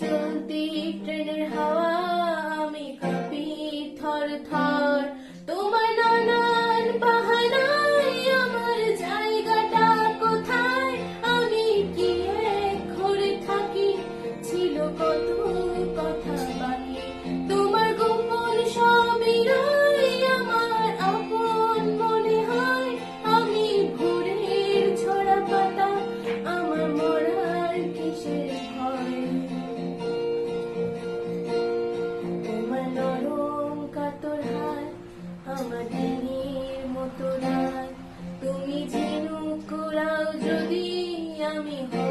চলতি ট্রেনের হাওয়া আমি কাঁপি থর থর domingo.